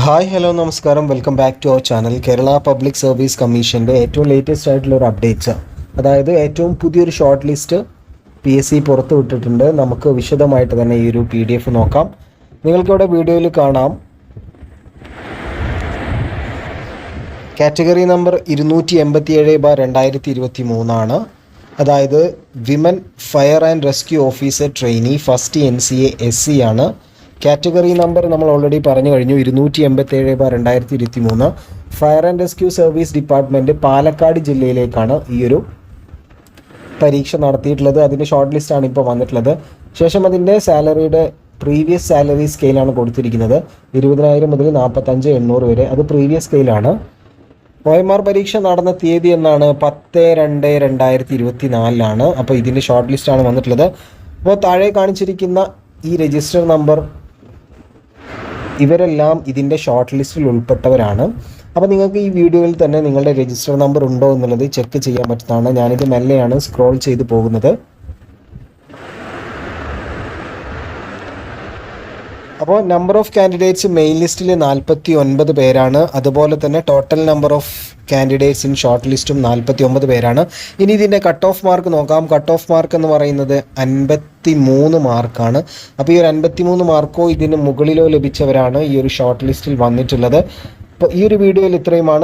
Hi hello നമസ്കാരം. Welcome back to our channel. Kerala public service കമ്മീഷന്റെ ഏറ്റവും latest ആയിട്ടുള്ള ഒരു അപ്ഡേറ്റ്സ് അതായത് ഏറ്റവും പുതിയൊരു short list P S C പുറത്തു വിട്ടിട്ടുണ്ട്. നമുക്ക് വിശദമായിട്ട് തന്നെ ഈ ഒരു പി ഡി എഫ് നോക്കാം. നിങ്ങൾക്കിവിടെ വീഡിയോയിൽ കാണാം. കാറ്റഗറി നമ്പർ ഇരുന്നൂറ്റി എൺപത്തി ഏഴ് ബാർ രണ്ടായിരത്തി ഇരുപത്തി മൂന്നാണ് അതായത് women fire and rescue officer trainee first N C A S C ആണ്. കാറ്റഗറി നമ്പർ നമ്മൾ ഓൾറെഡി പറഞ്ഞു കഴിഞ്ഞു. ഇരുന്നൂറ്റി എൺപത്തി ഏഴ് ബാർ രണ്ടായിരത്തി ഇരുപത്തി മൂന്ന് fire and rescue service department Palakkad ജില്ലയിലേക്കാണ് ഈ ഒരു പരീക്ഷ നടത്തിയിട്ടുള്ളത്. അതിന്റെ ഷോർട്ട് ലിസ്റ്റാണ് ഇപ്പോൾ വന്നിട്ടുള്ളത്. ശേഷം അതിന്റെ സാലറിയുടെ പ്രീവിയസ് സാലറി സ്കെയിലാണ് കൊടുത്തിരിക്കുന്നത്. ഇരുപതിനായിരം മുതൽ നാൽപ്പത്തഞ്ച് എണ്ണൂറ് വരെ. അത് പ്രീവിയസ് സ്കെയിലാണ് ഒ എം ആർ പരീക്ഷ നടന്ന തീയതി എന്നാണ് പത്ത് രണ്ട് രണ്ടായിരത്തി ഇരുപത്തി നാലിലാണ് അപ്പോൾ ഇതിന്റെ ഷോർട്ട് ലിസ്റ്റാണ് വന്നിട്ടുള്ളത്. അപ്പോൾ താഴെ കാണിച്ചിരിക്കുന്ന ഈ രജിസ്റ്റർ നമ്പർ ഇവരെല്ലാം ഇതിന്റെ ഷോർട്ട് ലിസ്റ്റിൽ ഉൾപ്പെട്ടവരാണ്. അപ്പോൾ നിങ്ങൾക്ക് ഈ വീഡിയോയിൽ തന്നെ നിങ്ങളുടെ രജിസ്റ്റർ നമ്പർ ഉണ്ടോ എന്നുള്ളത് ചെക്ക് ചെയ്യാൻ പറ്റുന്നതാണ്. ഞാനിത് മെല്ലെയാണ് സ്ക്രോൾ ചെയ്ത് പോകുന്നത്. അപ്പോൾ നമ്പർ ഓഫ് കാൻഡിഡേറ്റ്സ് മെയിൻ ലിസ്റ്റിൽ നാൽപ്പത്തി ഒൻപത് പേരാണ്. അതുപോലെ തന്നെ total number of candidates in short ലിസ്റ്റും നാൽപ്പത്തി ഒമ്പത് പേരാണ്. ഇനി ഇതിന്റെ കട്ട് ഓഫ് മാർക്ക് നോക്കാം. കട്ട് ഓഫ് മാർക്ക് എന്ന് പറയുന്നത് അൻപത്തി മൂന്ന് മാർക്കാണ് അപ്പോൾ ഈ ഒരു അൻപത്തി മൂന്ന് മാർക്കോ ഇതിന് മുകളിലോ ലഭിച്ചവരാണ് ഈ ഒരു ഷോർട്ട് ലിസ്റ്റിൽ വന്നിട്ടുള്ളത്. അപ്പോൾ ഈ ഒരു വീഡിയോയിൽ ഇത്രയുമാണ്.